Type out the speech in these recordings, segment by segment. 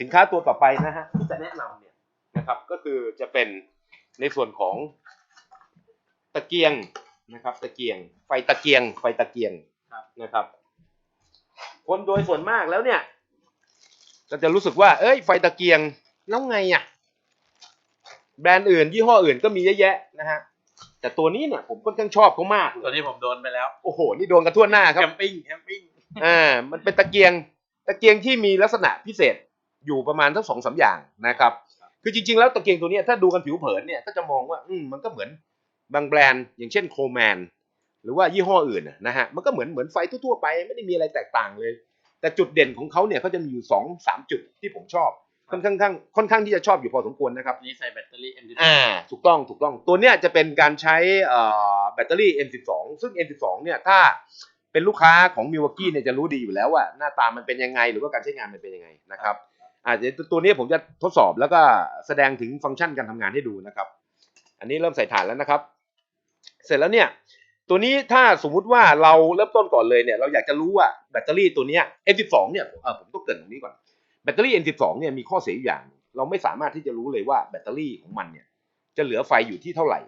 สินค้าตัวต่อไปนะฮะที่จะแนะนำเนี่ยนะครับก็คือจะเป็นในส่วนของตะเกียงนะครับตะเกียง ไฟตะเกียง ไฟตะเกียงครับนะครับ คนโดยส่วนมากแล้วเนี่ย ก็จะรู้สึกว่า เอ้ย ไฟตะเกียงแล้วไงอะแบรนด์อื่น ยี่ห้ออื่นก็มีเยอะแยะนะฮะแต่ตัวนี้เนี่ยผมค่อนข้างชอบเขามากเลตัวยนี้ผมโดนไปแล้วโอ้โหนี่โดนกันทั่วหน้าคแครับมปิ้งแคมปิ้งอ่ามันเป็นตะเกียง ตะเกียงที่มีลักษณะพิเศษ อยู่ประมาณทั้งสองสามอย่างนะครับ คือจริง ๆ แล้วตะเกียงตัวเนี้ยถ้าดูกันผิวเผินเนี่ยก็จะมองว่าอืมมันก็เหมือนบางแบรนด์อย่างเช่นโคแมนหรือว่ายี่ห้ออื่นน่ะนะฮะมันก็เหมือนเหมือนไฟทั่วๆไปไม่ได้มีอะไรแตกต่างเลย แต่จุดเด่นของเขาเนี่ยเขาจะมีอยู่สองสามจุดที่ผมชอบค่อนข้างข้างค่อนข้างที่จะชอบอยู่พอสมควรนะครับนี่ใส่แบตเตอรี่ M12 อ่าถูกต้องถูกต้องตัวเนี้ยจะเป็นการใช้เอ่อแบตเตอรี่ M12 ซึ่ง M12 เนี่ยถ้าเป็นลูกค้าของ Milwaukee เนี่ยจะรู้ดีอยู่แล้วว่าหน้าตามันเป็นยังไง หรือว่าการใช้งานมันเป็นยังไงนะครับ อ่าเดี๋ยวตัวนี้ผมจะทดสอบแล้วก็แสดงถึงฟังก์ชันการทำงานให้ดูนะครับ อันนี้เริ่มใส่ฐานแล้วนะครับ เสร็จแล้วเนี่ยตัวนี้ถ้าสมมุติว่าเราเริ่มต้นก่อนเลยเนี่ยเราอยากจะรู้ว่าแบตเตอรี่ตัวนี้ M12 เนี่ยเออผมต้องเกินตรงนี้ก่อนแบตเตอรี่ M12 เนี่ยมีข้อเสียอย่าง เราไม่สามารถที่จะรู้เลยว่าแบตเตอรี่ของมันเนี่ยจะเหลือไฟอยู่ที่เท่าไหร่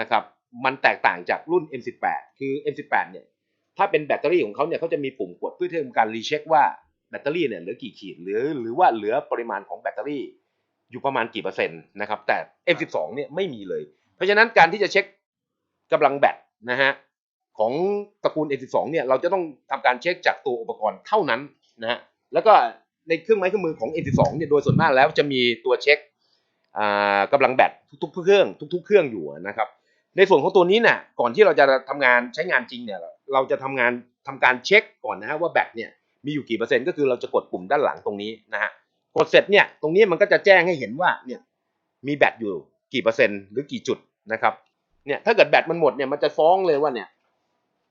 นะครับมันแตกต่างจากรุ่น M18 คือ M18 เนี่ยถ้าเป็นแบตเตอรี่ของเขาเนี่ยเขาจะมีปุ่มกดเพื่อทำการรีเช็คว่า แบตเตอรี่เนี่ยเหลือกี่ขีดหรือหรือว่าเหลือปริมาณของแบตเตอรี่อยู่ประมาณกี่เปอร์เซ็นต์นะครับแต่ M12 เนี่ยไม่มีเลย เพราะฉะนั้นการที่จะเช็คกำลังแบตนะฮะของตระกูล M12 เนี่ยเราจะต้องทำการเช็คจากตัวอุปกรณ์เท่านั้นนะฮะแล้วก็ในเครื่องไม้เครื่องมือของ M12 เนี่ยโดยส่วนมากแล้วจะมีตัวเช็คอ่ากำลังแบตทุกๆเครื่องทุก ๆ เครื่องอยู่นะครับในส่วนของตัวนี้เนี่ยก่อนที่เราจะทำงานใช้งานจริงเนี่ยเราจะทำงานทำการเช็คก่อนนะฮะว่าแบตเนี่ย มีอยู่กี่เปอร์เซ็นต์ก็คือเราจะกดปุ่มด้านหลังตรงนี้นะฮะกดเสร็จเนี่ยตรงนี้มันก็จะแจ้งให้เห็นว่าเนี่ยมีแบตอยู่กี่เปอร์เซ็นต์หรือกี่จุดนะครับเนี่ยถ้าเกิดแบตมันหมดเนี่ยมันจะฟ้องเลยว่าเนี่ย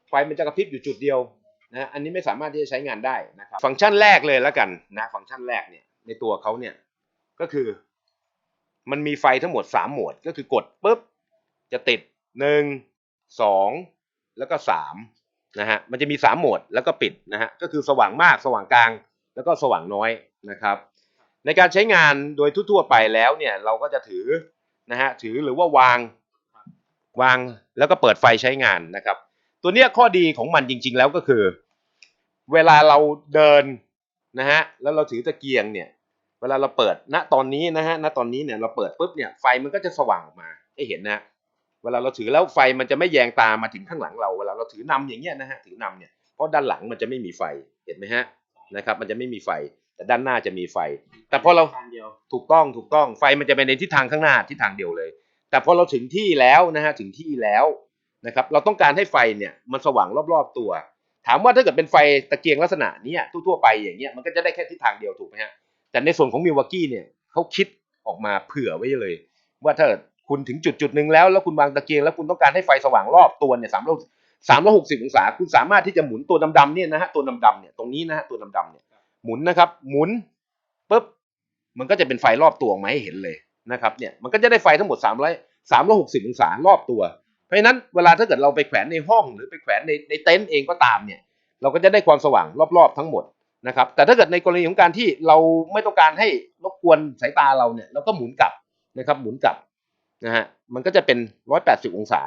ไฟมันจะกระพริบอยู่จุดเดียวนะอันนี้ไม่สามารถที่จะใช้งานได้นะครับฟังก์ชันแรกเลยแล้วกันนะฟังก์ชันแรกเนี่ยในตัวเขาเนี่ยก็คือ มันมีไฟทั้งหมดสามโหมด ก็คือกดปุ๊บจะติดหนึ่งสองแล้วก็สาม นะฮะมันจะมีสามโหมดแล้วก็ปิดนะฮะก็คือสว่างมากสว่างกลาง แล้วก็สว่างน้อยนะครับในการใช้งานโดยทั่วๆไปแล้วเนี่ยเราก็จะถือนะฮะถือหรือว่าวางวางแล้วก็เปิดไฟใช้งานนะครับ ตัวเนี้ยข้อดีของมันจริง ๆ แล้วก็คือ เวลาเราเดินนะฮะแล้วเราถือตะเกียงเนี่ยเวลาเราเปิดณตอนนี้นะฮะณตอนนี้เนี่ยเราเปิดปุ๊บเนี่ยไฟมันก็จะสว่างออกมาให้เห็นนะ เวลาเราถือแล้วไฟมันจะไม่แยงตามาถึงข้างหลังเราเวลาเราถือนำอย่างเงี้ยนะฮะถือนำเนี่ยเพราะด้านหลังมันจะไม่มีไฟเห็นไหมฮะนะครับมันจะไม่มีไฟแต่ด้านหน้าจะมีไฟ แต่พอเราทางเดียวถูกต้องถูกต้องไฟมันจะไปในทิศทางข้างหน้าทิศทางเดียวเลย แต่พอเราถึงที่แล้วนะฮะถึงที่แล้วนะครับเราต้องการให้ไฟเนี่ยมันสว่างรอบๆตัว ถามว่าถ้าเกิดเป็นไฟตะเกียงลักษณะเนี้ยทั่วๆไปอย่างเงี้ยมันก็จะได้แค่ทิศทางเดียวถูกไหมฮะแต่ในส่วนของมิวากี้เนี่ยเขาคิดออกมาเผื่อไว้เลย ว่าถ้า คุณถึงจุดจุดหนึ่งแล้ว แล้วคุณวางตะเกียงแล้วคุณต้องการให้ไฟสว่างรอบตัวเนี่ยสามร้อยสามร้อยหกสิบองศา คุณสามารถที่จะหมุนตัวดำๆเนี่ยนะฮะตัวดำๆเนี่ยตรงนี้นะฮะตัวดำๆเนี่ยหมุนนะครับ หมุนปุ๊บมันก็จะเป็นไฟรอบตัวออกมาให้เห็นเลยนะครับเนี่ยมันก็จะได้ไฟทั้งหมด 300 360 องศารอบตัว เพราะฉะนั้นเวลาถ้าเกิดเราไปแขวนในห้องหรือไปแขวนในในเต็นท์เองก็ตามเนี่ยเราก็จะได้ความสว่างรอบๆทั้งหมดนะครับแต่ถ้าเกิดในกรณีของการที่เราไม่ต้องการให้รบกวนสายตาเราเนี่ยเราก็หมุนกลับนะครับหมุนกลับ นะฮะมันก็จะเป็น 180 องศา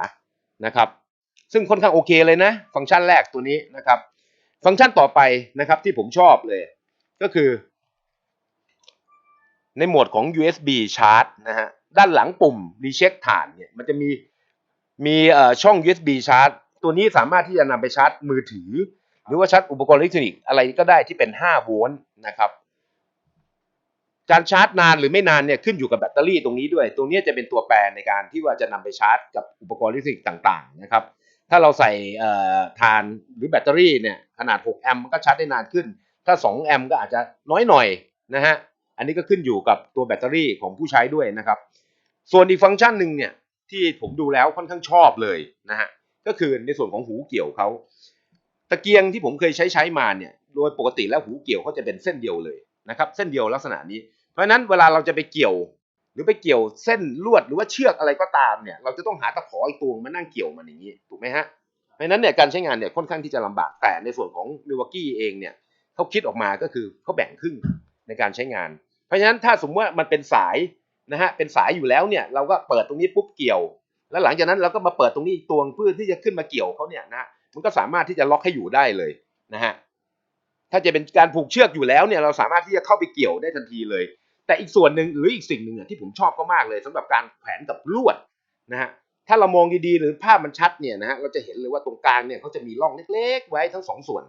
นะครับ ซึ่งค่อนข้างโอเคเลยนะ ฟังก์ชันแรกตัวนี้นะครับ ฟังก์ชันต่อไปนะครับที่ผมชอบเลย ก็คือ ในโหมดของ USB ชาร์จนะฮะด้านหลังปุ่มรีเช็คฐานเนี่ยมันจะมีมีช่อง USB ชาร์จ ตัวนี้สามารถที่จะนำไปชาร์จมือถือ หรือว่าชาร์จอุปกรณ์อิเล็กทรอนิกส์อะไรก็ได้ที่เป็น 5 โวลต์นะครับ การชาร์จนานหรือไม่นานเนี่ยขึ้นอยู่กับแบตเตอรี่ตรงนี้ด้วย ตรงนี้จะเป็นตัวแปรในการที่ว่าจะนำไปชาร์จกับอุปกรณ์อิเล็กทริกส์ต่างๆนะครับ ถ้าเราใส่ทานหรือแบตเตอรี่เนี่ยขนาด 6 แอมป์มันก็ชาร์จได้นานขึ้น ถ้า 2 แอมป์ก็อาจจะน้อยหน่อยนะฮะ อันนี้ก็ขึ้นอยู่กับตัวแบตเตอรี่ของผู้ใช้ด้วยนะครับ ส่วนอีกฟังก์ชันหนึ่งเนี่ยที่ผมดูแล้วค่อนข้างชอบเลยนะฮะ ก็คือในส่วนของหูเกี่ยวเขา ตะเกียงที่ผมเคยใช้ใช้มาเนี่ย โดยปกติแล้วหูเกี่ยวเขาจะเป็นเส้นเดียวเลยนะครับ เส้นเดียวลักษณะนี้ ราะฉะนั้นเวลาเราจะไปเกี่ยว หรือไปเกี่ยวเส้นลวดหรือว่าเชือกอะไรก็ตามเนี่ยเราจะต้องหาตะขออีกตัวมานั่งเกี่ยวมันอย่างนี้ถูกไหมฮะเพราะฉะนั้นเนี่ยการใช้งานเนี่ยค่อนข้างที่จะลำบากแต่ในส่วนของมิวากี้เองเนี่ยเขาคิดออกมาก็คือเขาแบ่งครึ่งในการใช้งาน เพราะฉะนั้นถ้าสมมติว่ามันเป็นสายนะฮะเป็นสายอยู่แล้วเนี่ยเราก็เปิดตรงนี้ปุ๊บเกี่ยว แล้วหลังจากนั้นเราก็มาเปิดตรงนี้อีกตัวเพื่อที่จะขึ้นมาเกี่ยวเขาเนี่ยนะฮะมันก็สามารถที่จะล็อกให้อยู่ได้เลยนะฮะถ้าจะเป็นการผูกเชือกอยู่แล้วเนี่ยเราสามารถที่จะเข้าไปเกี่ยวได้ทันทีเลย แต่อีกส่วนหนึ่งหรืออีกสิ่งหนึ่งที่ผมชอบก็มากเลยสำหรับการแขวนกับลวดนะฮะถ้าเรามองดีๆ หรือภาพมันชัดเนี่ยนะฮะเราจะเห็นเลยว่าตรงกลางเนี่ยเขาจะมีร่องเล็ก ๆ ไว้ทั้งสองส่วน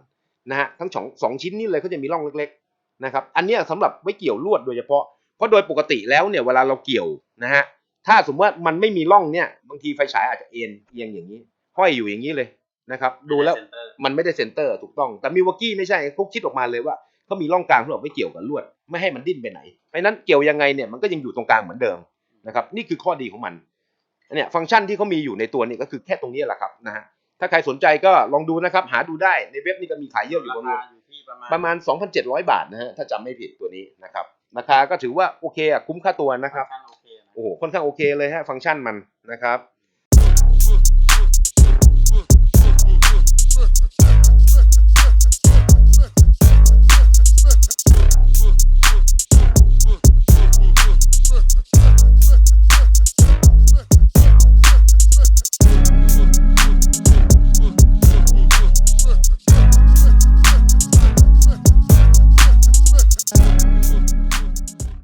นะฮะทั้งสองสองชิ้นนี่เลยเขาจะมีร่องเล็กๆนะครับอันเนี้ยสำหรับไว้เกี่ยวลวดโดยเฉพาะเพราะโดยปกติแล้วเนี่ยเวลาเราเกี่ยวนะฮะถ้าสมมติว่ามันไม่มีร่องเนี่ยบางทีไฟฉายอาจจะเอ็นเอียงอย่างนี้ห้อยอยู่อย่างนี้เลยนะครับดูแล้วมันไม่ได้เซนเตอร์ถูกต้อง แต่มิวากี้ไม่ใช่เขาคิดออกมาเลยว่า เขามีร่องกลางสำหรับไว้เกี่ยวกับลวด ไม่ให้มันดิ้นไปไหนเพราะฉะนั้นเกี่ยวยังไงเนี่ยมันก็ยังอยู่ตรงกลางเหมือนเดิมนะครับนี่คือข้อดีของมันเนี่ยฟังก์ชันที่เขามีอยู่ในตัวนี้ก็คือแค่ตรงนี้แหละครับนะฮะถ้าใครสนใจก็ลองดูนะครับ หาดูได้ในเว็บนี่ก็มีขายเยอะอยู่ราบนนู้คานอยู่ที่ประมาณประมาณ 2,700 บาทนะฮะถ้าจำไม่ผิดตัวนี้นะครับราคาก็ถือว่าโอเคอะคุ้มค่าตัวนะครับค่อนข้างโอเคนะโอ้โหค่อนข้างโอเคเลยฮะฟังก์ชันมันนะครับ